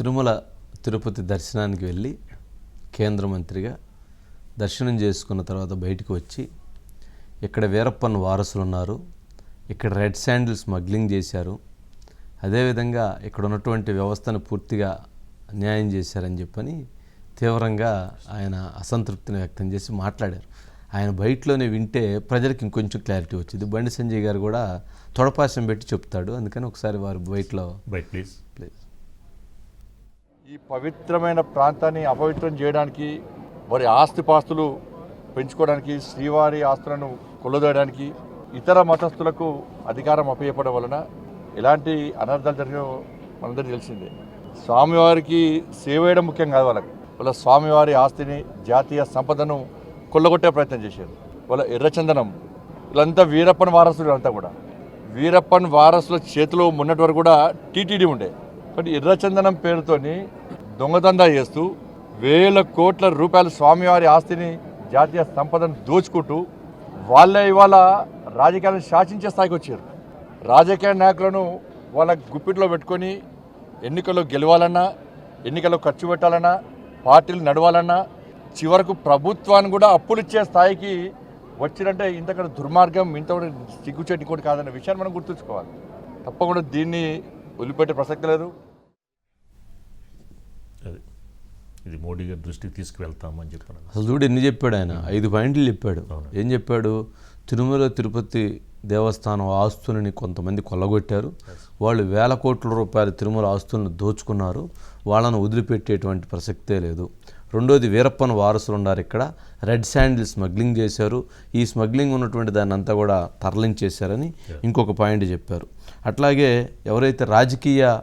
తిరుమల తిరుపతి దర్శనానికి వెళ్ళి కేంద్ర మంత్రిగా దర్శనం చేసుకున్న తర్వాత బయటకు వచ్చి ఇక్కడ వీరప్పన్ వారసులు ఉన్నారు ఇక్కడ రెడ్ శాండిల్ స్మగ్లింగ్ చేశారు అదేవిధంగా ఇక్కడ ఉన్నటువంటి వ్యవస్థను పూర్తిగా అన్యాయం చేశారని చెప్పని తీవ్రంగా ఆయన అసంతృప్తిని వ్యక్తం చేసి మాట్లాడారు. ఆయన బయటలోనే వింటే ప్రజలకు ఇంకొంచెం క్లారిటీ వచ్చింది. బండి సంజయ్ గారు కూడా తొడపాసం పెట్టి చెప్తాడు అందుకని ఒకసారి వారు బయటలో బైట్ ప్లీజ్. ప్లీజ్. ఈ పవిత్రమైన ప్రాంతాన్ని అపవిత్రం చేయడానికి వారి ఆస్తిపాస్తులు పెంచుకోవడానికి శ్రీవారి ఆస్తులను కొల్లదోయడానికి ఇతర మతస్థులకు అధికారం అప్పయ్యపడం వలన ఎలాంటి అనర్థాలు జరిగినో మనందరికీ తెలిసిందే. స్వామివారికి సేవ చేయడం ముఖ్యం కాదు వాళ్ళకి. వాళ్ళ స్వామివారి ఆస్తిని జాతీయ సంపదను కొల్లగొట్టే ప్రయత్నం చేశారు. వాళ్ళ ఎర్రచందనం వీళ్ళంతా వీరప్పన్ వారసులు అంతా కూడా. వీరప్పన్ వారసుల చేతిలో ఉన్నటి వరకు కూడా టీటీడీ ఉండే. కాబట్టి ఎర్రచందనం పేరుతోని దొంగదందా చేస్తూ వేల కోట్ల రూపాయల స్వామివారి ఆస్తిని జాతీయ సంపదను దోచుకుంటూ వాళ్ళే ఇవాళ రాజకీయాలను శాసించే స్థాయికి వచ్చారు. రాజకీయ నాయకులను వాళ్ళ గుప్పిట్లో పెట్టుకొని ఎన్నికల్లో గెలవాలన్నా ఎన్నికల్లో ఖర్చు పెట్టాలన్నా పార్టీలు నడవాలన్నా చివరకు ప్రభుత్వాన్ని కూడా అప్పులు ఇచ్చే స్థాయికి వచ్చినంటే ఇంతకంటే దుర్మార్గం ఇంత కూడా సిగ్గుచేటి కూడా కాదన్న విషయాన్ని మనం గుర్తుంచుకోవాలి. తప్పకుండా దీన్ని వదిలిపెట్టే ప్రసక్తి లేదు. అది. ఇది మోడీ గారి దృష్టికి తీసుకువెళ్తామని చెప్పాను. అసలు చూడు ఎన్ని చెప్పాడు ఆయన? ఐదు పాయింట్లు చెప్పాడు. ఏం చెప్పాడు? తిరుమల తిరుపతి దేవస్థానం ఆస్తులని కొంతమంది కొల్లగొట్టారు. వాళ్ళు వేల కోట్ల రూపాయల తిరుమల ఆస్తులను దోచుకున్నారు. వాళ్ళను వదిలిపెట్టేటువంటి ప్రసక్తే లేదు. రెండోది వీరప్పన వారసులు ఉన్నారు ఇక్కడ. రెడ్ శాండిల్ స్మగ్లింగ్ చేశారు. ఈ స్మగ్లింగ్ ఉన్నటువంటి దాన్ని అంతా కూడా తరలించేశారని ఇంకొక పాయింట్ చెప్పారు. అట్లాగే ఎవరైతే రాజకీయ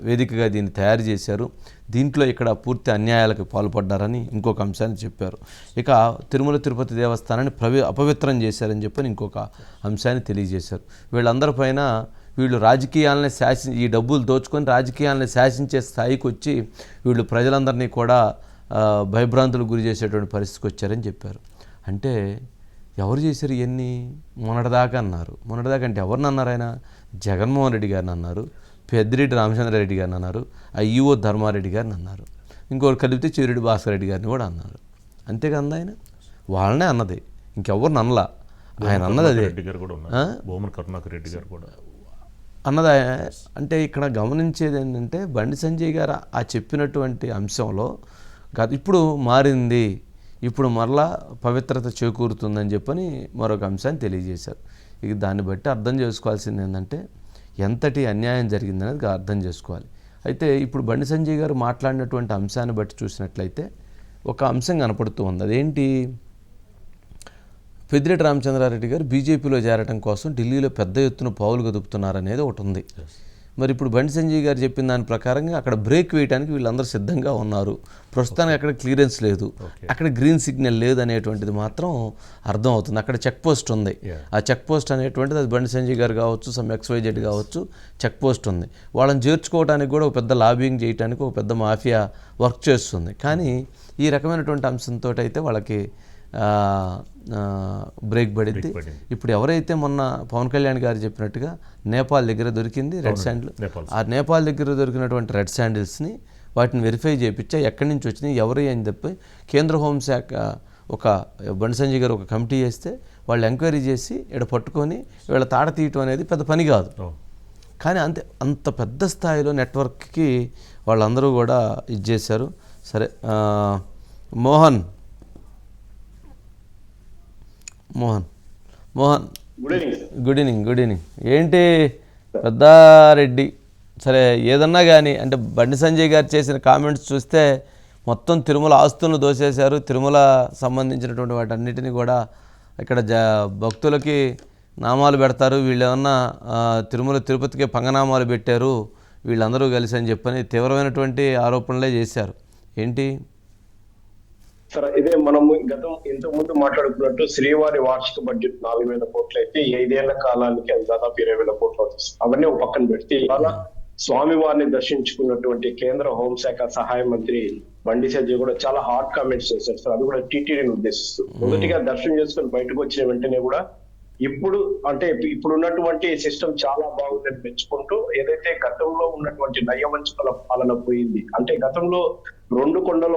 వేదికగా దీన్ని తయారు చేశారు. దీంట్లో ఇక్కడ పూర్తి అన్యాయాలకు పాల్పడ్డారని ఇంకొక అంశాన్ని చెప్పారు. ఇక తిరుమల తిరుపతి దేవస్థానాన్ని ప్రవి అపవిత్రం చేశారని చెప్పని ఇంకొక అంశాన్ని తెలియజేశారు. వీళ్ళందరి పైన వీళ్ళు రాజకీయాలని శాసి ఈ డబ్బులు దోచుకొని రాజకీయాలని శాసించే స్థాయికి వచ్చి వీళ్ళు ప్రజలందరినీ కూడా భయభ్రాంతులు గురి చేసేటువంటి పరిస్థితికి వచ్చారని చెప్పారు. అంటే ఎవరు చేశారు ఇవన్నీ మొన్నటిదాకా అన్నారు. మొన్నటిదాకా అంటే ఎవరిని అన్నారు ఆయన? జగన్మోహన్ రెడ్డి గారిని అన్నారు. పెద్దిరెడ్డి రామచంద్రారెడ్డి గారిని అన్నారు ఐఈఓ ధర్మారెడ్డి గారిని అన్నారు ఇంకొకరు కలిపితే చిరురెడ్డి భాస్కర్ రెడ్డి గారిని కూడా అన్నారు. అంతేకాదు ఆయన? వాళ్ళనే అన్నది. ఇంకెవరిని అనలా. ఆయన అన్నది అదే. రెడ్డి గారు కూడా ఉన్నారు. బొమ్మన కరుణాకర్ రెడ్డి గారు కూడా. అన్నది అంటే ఇక్కడ గమనించేది ఏంటంటే బండి సంజయ్ గారు ఆ చెప్పినటువంటి అంశంలో గత ఇప్పుడు మారింది ఇప్పుడు మరలా పవిత్రత చేకూరుతుందని చెప్పని మరొక అంశాన్ని తెలియజేశారు. ఇక దాన్ని బట్టి అర్థం చేసుకోవాల్సింది ఏంటంటే ఎంతటి అన్యాయం జరిగిందనేది అర్థం చేసుకోవాలి. అయితే ఇప్పుడు బండి సంజయ్ గారు మాట్లాడినటువంటి అంశాన్ని బట్టి చూసినట్లయితే ఒక అంశం కనపడుతూ ఉంది. అదేంటి? పెద్దిరెడ్డి రామచంద్రారెడ్డి గారు బీజేపీలో చేరడం కోసం ఢిల్లీలో పెద్ద ఎత్తున పావులు కదుపుతున్నారనేది ఒకటి ఉంది. మరి ఇప్పుడు బండి సంజయ్ గారు చెప్పిన దాని ప్రకారంగా అక్కడ బ్రేక్ వేయడానికి వీళ్ళందరూ సిద్ధంగా ఉన్నారు. ప్రస్తుతానికి అక్కడ క్లియరెన్స్ లేదు. అక్కడ గ్రీన్ సిగ్నల్ లేదు అనేటువంటిది మాత్రం అర్థం అవుతుంది అక్కడ చెక్ పోస్ట్ ఉంది. ఆ చెక్ పోస్ట్ అనేటువంటిది అది బండి సంజయ్ గారు కావచ్చు సమ్ ఎక్స్వైజెడ్ కావచ్చు చెక్ పోస్ట్ ఉంది. వాళ్ళని చేర్చుకోవడానికి కూడా ఒక పెద్ద లాబింగ్ చేయడానికి ఒక పెద్ద మాఫియా వర్క్ చేస్తుంది. కానీ ఈ రకమైనటువంటి అంశంతో అయితే వాళ్ళకి బ్రేక్ పడింది. ఇప్పుడు ఎవరైతే మొన్న పవన్ కళ్యాణ్ గారు చెప్పినట్టుగా నేపాల్ దగ్గర దొరికింది రెడ్ శాండిల్ ఆ నేపాల్ దగ్గర దొరికినటువంటి రెడ్ శాండిల్స్ని వాటిని వెరిఫై చేయించా ఎక్కడి నుంచి వచ్చినాయి ఎవరు అని చెప్పి కేంద్ర హోంశాఖ ఒక బండి సంజయ్ గారు ఒక కమిటీ చేస్తే వాళ్ళు ఎంక్వైరీ చేసి ఇక్కడ పట్టుకొని వీళ్ళ తాడ తీయటం అనేది పెద్ద పని కాదు. కానీ అంతే అంత పెద్ద స్థాయిలో నెట్వర్క్కి వాళ్ళందరూ కూడా ఇది చేశారు. సరే Mohan Mohan. Mohan good evening good evening good evening. ఏంటి పెద్దారెడ్డి? సరే ఏదన్నా కానీ అంటే బండి సంజయ్ గారు చేసిన కామెంట్స్ చూస్తే మొత్తం తిరుమల ఆస్తులను దోసేశారు. తిరుమల సంబంధించినటువంటి వాటన్నిటిని కూడా ఇక్కడ జ భక్తులకి నామాలు పెడతారు. వీళ్ళు ఏమన్నా తిరుమల తిరుపతికి పంగనామాలు పెట్టారు. వీళ్ళందరూ కలిసి అని చెప్పని తీవ్రమైనటువంటి ఆరోపణలే చేశారు. ఏంటి? సార్ ఇదే మనము గతం ఇంతకు ముందు మాట్లాడుకున్నట్టు శ్రీవారి వార్షిక బడ్జెట్ నాలుగు వేల కోట్లు అయితే ఐదేళ్ళ కాలానికి అది దాదాపు ఇరవై వేల కోట్లు అవుతుంది. అవన్నీ ఒక పక్కన పెడితే ఇవాళ స్వామివారిని దర్శించుకున్నటువంటి కేంద్ర హోంశాఖ సహాయ మంత్రి బండి సంజయ్ కూడా చాలా హాట్ కామెంట్స్ చేశారు. సార్ అది కూడా టీటీడీని ఉద్దేశిస్తూ. మొదటిగా దర్శనం చేసుకుని బయటకు వచ్చిన వెంటనే కూడా ఇప్పుడు అంటే ఇప్పుడు ఉన్నటువంటి సిస్టమ్ చాలా బాగుందని మెచ్చుకుంటూ ఏదైతే గతంలో ఉన్నటువంటి నయవంచుకల పాలన పోయింది అంటే గతంలో రెండు కొండల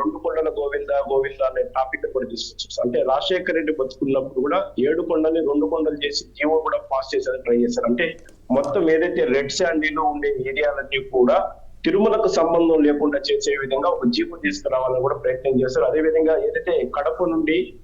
రెండు కొండల గోవింద గోవింద అనే టాపిక్ కూడా తీసుకొచ్చారు. అంటే రాజశేఖర రెడ్డి బతుకున్నప్పుడు కూడా ఏడు కొండల్ని రెండు కొండలు చేసి జీవో కూడా పాస్ చేసేది ట్రై చేశారు. అంటే మొత్తం ఏదైతే రెడ్ శాండీలో ఉండే ఏరియాలన్నీ కూడా తిరుమలకు సంబంధం లేకుండా చేసే విధంగా ఒక జీపు తీసుకురావాలని కూడా ప్రయత్నం చేస్తారు. అదే విధంగా ఏదైతే కడప నుండి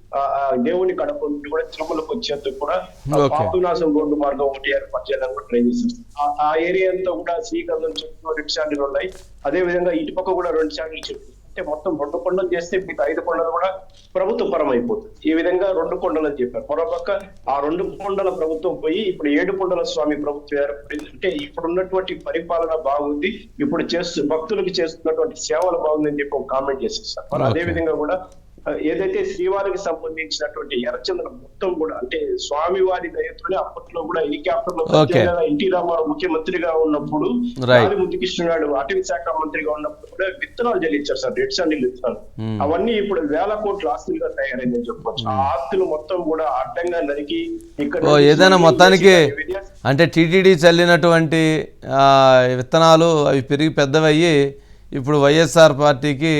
దేవుని కడప నుండి కూడా తిరుమలకు వచ్చేందుకు కూడా. పాపునాశం రోడ్డు మార్గం ఒకటి ఏర్పాటు చేయడానికి కూడా ట్రై చేస్తారు. ఆ- ఏరియా అంతా కూడా శ్రీకాంతం చెట్లు రెండు శాండీలు ఉన్నాయి. అదే విధంగా ఇటుపక్క కూడా రెండు శాండీలు చెట్లు అంటే మొత్తం రెండు కొండలు చేస్తే మీకు ఐదు కొండలు కూడా ప్రభుత్వ పరం అయిపోతుంది ఈ విధంగా రెండు కొండలు అని చెప్పారు. మరోపక్క ఆ రెండు కొండల ప్రభుత్వం పోయి ఇప్పుడు ఏడు కొండల స్వామి ప్రభుత్వం ఏర్పడింది. అంటే ఇప్పుడు ఉన్నటువంటి పరిపాలన బాగుంది. ఇప్పుడు చేస్తూ భక్తులకు చేస్తున్నటువంటి సేవలు బాగుందని చెప్పి ఒక కామెంట్ చేసేస్తారు మరి అదే. విధంగా కూడా ఏదైతే శ్రీవారికి సంబంధించినటువంటి ఎర్రచంద్ర మొత్తం కూడా అంటే స్వామి వారి దయతోనే అప్పట్లో కూడా హెలికాప్టర్లో. ఎన్టీ రామారావు ముఖ్యమంత్రిగా ఉన్నప్పుడు Right. గాలి ముద్దుకృష్ణనాయుడు అటవీ శాఖ మంత్రిగా ఉన్నప్పుడు కూడా విత్తనాలు చెల్లించారు సార్ రెడ్ శాండిల్ విత్తనాలు Hmm. అవన్నీ ఇప్పుడు వేల కోట్ల ఆస్తులుగా తయారైందని చెప్పొచ్చు ఆ ఆస్తులు మొత్తం కూడా అడ్డంగా నరికి ఇక్కడ ఏదైనా మొత్తానికి అంటే టీటీడీ చల్లినటువంటి ఆ, విత్తనాలు అవి పెరిగి పెద్దవయ్యి ఇప్పుడు వైఎస్ఆర్ పార్టీకి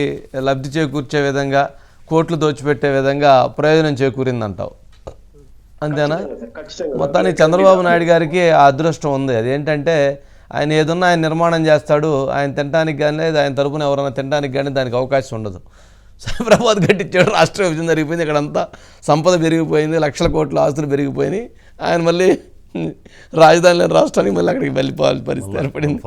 లబ్ధి చేకూర్చే విధంగా కోట్లు దోచిపెట్టే విధంగా ప్రయోజనం చేకూరిందంటావు. అంతేనా. మొత్తానికి చంద్రబాబు నాయుడు గారికి ఆ అదృష్టం ఉంది. అదేంటంటే ఆయన ఏదున్నా ఆయన నిర్మాణం చేస్తాడు ఆయన తినడానికి కానీ లేదా ఆయన తరపున ఎవరైనా తినడానికి కానీ దానికి అవకాశం ఉండదు. సైబరాబాద్ కట్టించాడు రాష్ట్ర విభజన జరిగిపోయింది ఇక్కడంతా సంపద పెరిగిపోయింది లక్షల కోట్ల ఆస్తులు పెరిగిపోయినాయి. ఆయన మళ్ళీ రాజధాని లేని రాష్ట్రానికి మళ్ళీ అక్కడికి వెళ్ళిపోవాలి పరిస్థితి ఏర్పడింది.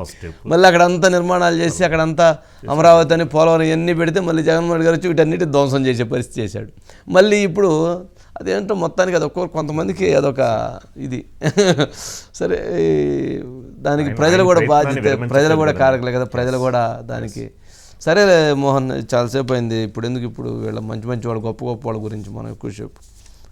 మళ్ళీ అక్కడంతా నిర్మాణాలు చేసి అక్కడంతా అమరావతి అని పోలవరం ఇవన్నీ పెడితే మళ్ళీ జగన్మోహన్ రెడ్డి గారు వచ్చి వీటన్నిటి ధ్వంసం చేసే పరిస్థితి చేశాడు. మళ్ళీ ఇప్పుడు అదేంటో మొత్తానికి అదొక కొంతమందికి అదొక ఇది. సరే దానికి ప్రజలు కూడా బాధ్యత ప్రజలు కూడా. కారకులే కదా ప్రజలు కూడా దానికి. సరే మోహన్ చాలాసేపు అయింది. ఇప్పుడు ఎందుకు ఇప్పుడు వీళ్ళ మంచి మంచి వాళ్ళు గొప్ప గొప్ప వాళ్ళ గురించి మనం ఎక్కువ చెప్పు.